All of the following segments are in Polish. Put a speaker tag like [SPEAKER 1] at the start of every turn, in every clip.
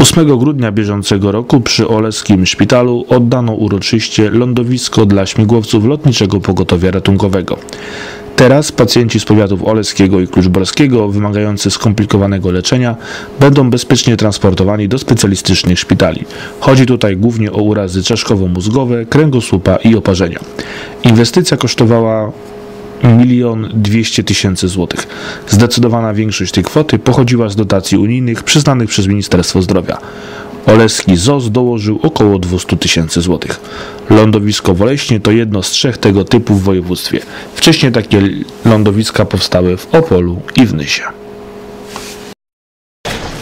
[SPEAKER 1] 8 grudnia bieżącego roku przy Oleskim Szpitalu oddano uroczyście lądowisko dla śmigłowców Lotniczego Pogotowia Ratunkowego. Teraz pacjenci z powiatów oleskiego i kluczborskiego wymagający skomplikowanego leczenia będą bezpiecznie transportowani do specjalistycznych szpitali. Chodzi tutaj głównie o urazy czaszkowo-mózgowe, kręgosłupa i oparzenia. Inwestycja kosztowała milion dwieście tysięcy złotych. Zdecydowana większość tej kwoty pochodziła z dotacji unijnych przyznanych przez Ministerstwo Zdrowia. Oleski ZOZ dołożył około 200 tysięcy złotych. Lądowisko w Oleśnie to jedno z trzech tego typu w województwie. Wcześniej takie lądowiska powstały w Opolu i w Nysie.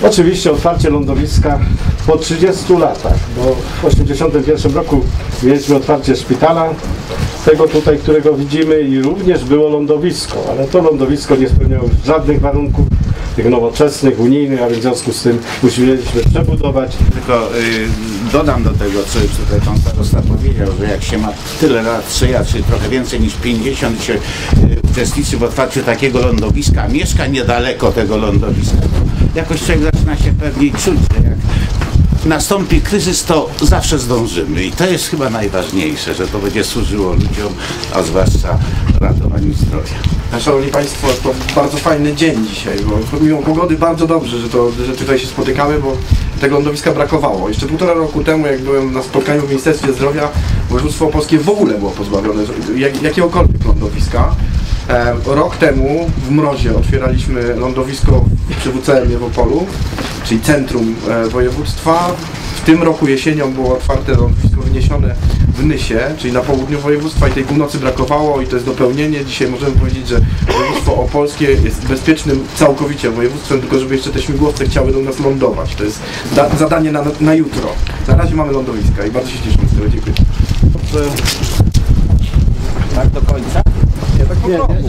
[SPEAKER 2] Oczywiście otwarcie lądowiska po 30 latach, bo w 1981 roku mieliśmy otwarcie szpitala, tego tutaj, którego widzimy i również było lądowisko, ale to lądowisko nie spełniało żadnych warunków tych nowoczesnych, unijnych, a w związku z tym musieliśmy przebudować.
[SPEAKER 3] Tylko y, dodam do tego, co tutaj pan starosta powiedział, że jak się ma tyle lat, czy ja, czy trochę więcej niż 50 się y, uczestniczy w otwarciu takiego lądowiska, mieszka niedaleko tego lądowiska, jakoś człowiek zaczyna się pewniej czuć, że jak nastąpi kryzys, to zawsze zdążymy i to jest chyba najważniejsze, że to będzie służyło ludziom, a zwłaszcza ratowaniu zdrowia.
[SPEAKER 4] Szanowni Państwo, to bardzo fajny dzień dzisiaj, bo mimo pogody bardzo dobrze, że, to, że tutaj się spotykamy, bo tego lądowiska brakowało. Jeszcze półtora roku temu, jak byłem na spotkaniu w Ministerstwie Zdrowia, województwo opolskie w ogóle było pozbawione jak, jakiegokolwiek lądowiska. Rok temu w Mrozie otwieraliśmy lądowisko przy WCM w Opolu, czyli centrum e, województwa. W tym roku jesienią było otwarte lądowisko wyniesione w Nysie, czyli na południu województwa i tej północy brakowało i to jest dopełnienie. Dzisiaj możemy powiedzieć, że województwo opolskie jest bezpiecznym całkowicie województwem, tylko żeby jeszcze te śmigłowce chciały do nas lądować. To jest da- zadanie na, na jutro. Na razie mamy lądowiska i bardzo się cieszymy z tego. Dziękuję.
[SPEAKER 3] Tak do końca? Nie,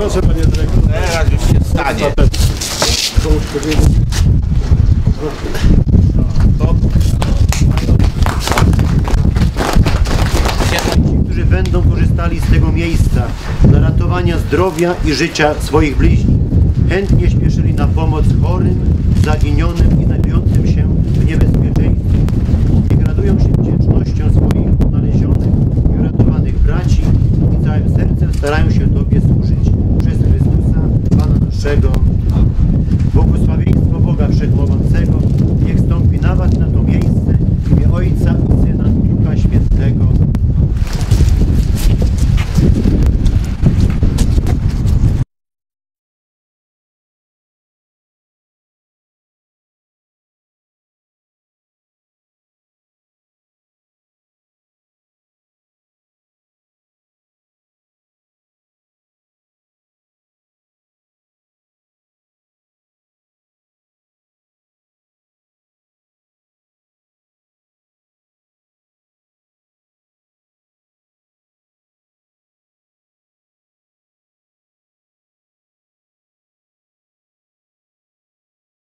[SPEAKER 2] Proszę panie dyrektorze.
[SPEAKER 3] Teraz już się stanie.
[SPEAKER 5] którzy będą korzystali z tego miejsca dla ratowania zdrowia i życia swoich bliźnich. Chętnie śpieszyli na pomoc chorym, zaginionym i znajdującym się w niebezpieczeństwie.